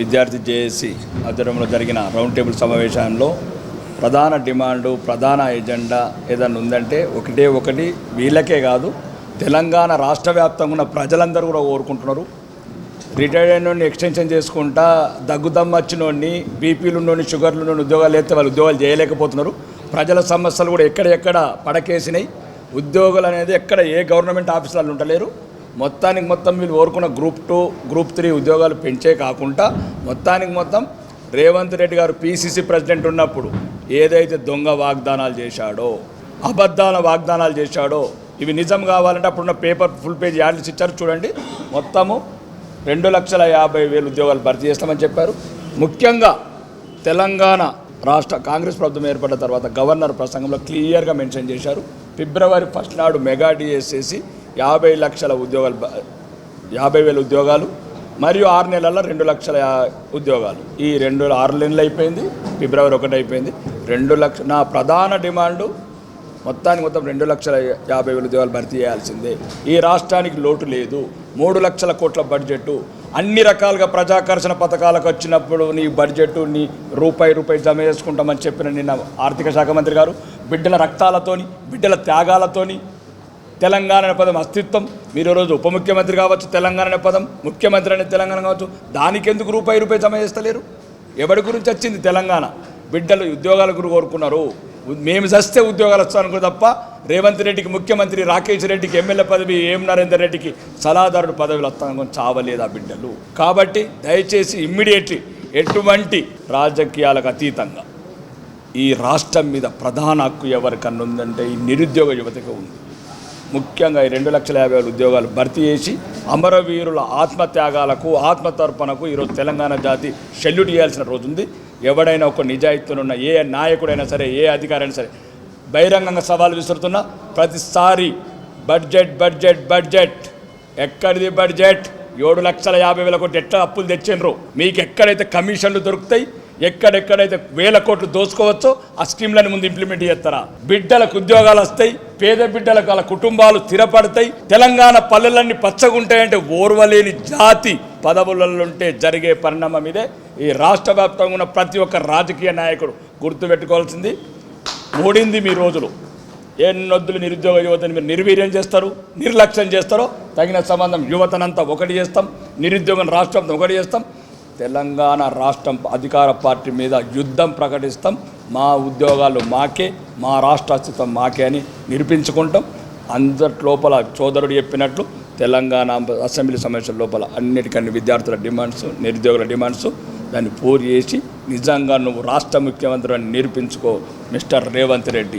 విద్యార్థి జేఏసీ ఆధ్వర్యంలో జరిగిన రౌండ్ టేబుల్ సమావేశంలో ప్రధాన డిమాండు ప్రధాన ఎజెండా ఏదన్నా ఉందంటే ఒకటే ఒకటి వీళ్ళకే కాదు తెలంగాణ రాష్ట్ర వ్యాప్తంగా ఉన్న ప్రజలందరూ కూడా కోరుకుంటున్నారు. రిటైర్డ్ అయినోడిని ఎక్స్టెన్షన్ చేసుకుంటా దగ్గుదమ్మ వచ్చినోడిని బీపీలు ఉన్నోని షుగర్లు ఉద్యోగాలు అయితే వాళ్ళు ఉద్యోగాలు చేయలేకపోతున్నారు. ప్రజల సమస్యలు కూడా ఎక్కడెక్కడ పడకేసినాయి. ఉద్యోగులు అనేది ఎక్కడ ఏ గవర్నమెంట్ ఆఫీసులలో ఉండలేరు. మొత్తానికి మొత్తం వీళ్ళు కోరుకున్న గ్రూప్ టూ గ్రూప్ త్రీ ఉద్యోగాలు పెంచే కాకుండా మొత్తానికి మొత్తం రేవంత్ రెడ్డి గారు పీసీసీ ప్రెసిడెంట్ ఉన్నప్పుడు ఏదైతే దొంగ వాగ్దానాలు చేశాడో అబద్ధాల వాగ్దానాలు చేశాడో ఇవి నిజం కావాలంటే అప్పుడున్న పేపర్ ఫుల్ పేజ్ యాడ్స్ ఇచ్చారు చూడండి. మొత్తము రెండు లక్షల యాభై వేలు ఉద్యోగాలు భర్తీ చేస్తామని చెప్పారు. ముఖ్యంగా తెలంగాణ రాష్ట్ర కాంగ్రెస్ ప్రభుత్వం ఏర్పడిన తర్వాత గవర్నర్ ప్రసంగంలో క్లియర్గా మెన్షన్ చేశారు. ఫిబ్రవరి ఫస్ట్ నాడు మెగా డిఎస్ చేసి యాభై లక్షల ఉద్యోగాలు యాభై వేల ఉద్యోగాలు మరియు ఆరు నెలల రెండు లక్షల ఉద్యోగాలు. ఈ రెండు ఆరు నెలలు అయిపోయింది ఫిబ్రవరి ఒకటి అయిపోయింది. రెండు లక్ష నా ప్రధాన డిమాండు మొత్తానికి మొత్తం రెండు లక్షల యాభై వేల ఉద్యోగాలు భర్తీ చేయాల్సిందే. ఈ రాష్ట్రానికి లోటు లేదు. మూడు లక్షల కోట్ల బడ్జెట్ అన్ని రకాలుగా ప్రజాకర్షణ పథకాలకు వచ్చినప్పుడు నీ బడ్జెట్ నీ రూపాయి రూపాయి జమ చేసుకుంటామని చెప్పిన నిన్న ఆర్థిక శాఖ మంత్రి గారు బిడ్డల రక్తాలతోని బిడ్డల త్యాగాలతోని తెలంగాణ అనే పదం అస్తిత్వం. మీరు ఈరోజు ఉప ముఖ్యమంత్రి కావచ్చు తెలంగాణ అనే పదం ముఖ్యమంత్రి అనే తెలంగాణ కావచ్చు దానికి ఎందుకు రూపాయి రూపాయి జమ చేస్తలేరు? ఎవరి గురించి వచ్చింది తెలంగాణ? బిడ్డలు ఉద్యోగాల గురించి కోరుకున్నారు. మేము చస్తే ఉద్యోగాలు వస్తాను తప్ప రేవంత్ రెడ్డికి ముఖ్యమంత్రి రాకేష్ రెడ్డికి ఎమ్మెల్యే పదవి ఏం నరేందర్ రెడ్డికి సలహాదారుడు పదవులు వస్తాను చావలేదు ఆ బిడ్డలు? కాబట్టి దయచేసి ఇమ్మీడియట్లీ ఎటువంటి రాజకీయాలకు అతీతంగా ఈ రాష్ట్రం మీద ప్రధాన హక్కు ఎవరికన్నా ఉందంటే ఈ నిరుద్యోగ యువతకు ఉంది. ముఖ్యంగా ఈ రెండు లక్షల యాభై వేల ఉద్యోగాలు భర్తీ చేసి అమరవీరుల ఆత్మత్యాగాలకు ఆత్మతర్పణకు ఈరోజు తెలంగాణ జాతి షెల్యూట్ చేయాల్సిన రోజు ఉంది ఎవడైనా ఒక నిజాయితీనున్న ఏ నాయకుడైనా సరే ఏ అధికారైనా సరే బహిరంగంగా సవాల్ విసురుతున్నా ప్రతిసారి బడ్జెట్ బడ్జెట్ బడ్జెట్. ఎక్కడిది బడ్జెట్? ఏడు లక్షల యాభై వేల కోట్లు ఎట్లా అప్పులు తెచ్చిండ్రు? మీకు ఎక్కడైతే కమిషన్లు దొరుకుతాయి ఎక్కడెక్కడైతే వేల కోట్లు దోచుకోవచ్చో ఆ స్కీమ్లను ముందు ఇంప్లిమెంట్ చేస్తారా? బిడ్డలకు ఉద్యోగాలు వస్తాయి పేద బిడ్డలకు వాళ్ళ కుటుంబాలు స్థిరపడతాయి తెలంగాణ పల్లెలన్నీ పచ్చగుంటాయంటే ఓర్వలేని జాతి పదవులలో ఉంటే జరిగే పరిణామం ఇదే. ఈ రాష్ట్ర వ్యాప్తంగా ఉన్న ప్రతి ఒక్క రాజకీయ నాయకుడు గుర్తుపెట్టుకోవాల్సింది ఓడింది మీ రోజులు. ఎన్నొద్దులు నిరుద్యోగ యువతని మీరు నిర్వీర్యం చేస్తారు నిర్లక్ష్యం చేస్తారో తగిన సంబంధం యువతనంతా ఒకటి చేస్తాం నిరుద్యోగం రాష్ట్రంతో ఒకటి చేస్తాం తెలంగాణ రాష్ట్రం అధికార పార్టీ మీద యుద్ధం ప్రకటిస్తాం. మా ఉద్యోగాలు మాకే మా రాష్ట్ర అస్తిత్వం మాకే అని నిరూపించుకుంటాం. అందరి లోపల సోదరుడు చెప్పినట్లు తెలంగాణ అసెంబ్లీ సమావేశం లోపల అన్నిటికన్ని విద్యార్థుల డిమాండ్స్ నిరుద్యోగుల డిమాండ్స్ దాన్ని పూర్తి చేసి నిజంగా నువ్వు రాష్ట్ర ముఖ్యమంత్రి అని నిరూపించుకో మిస్టర్ రేవంత్ రెడ్డి.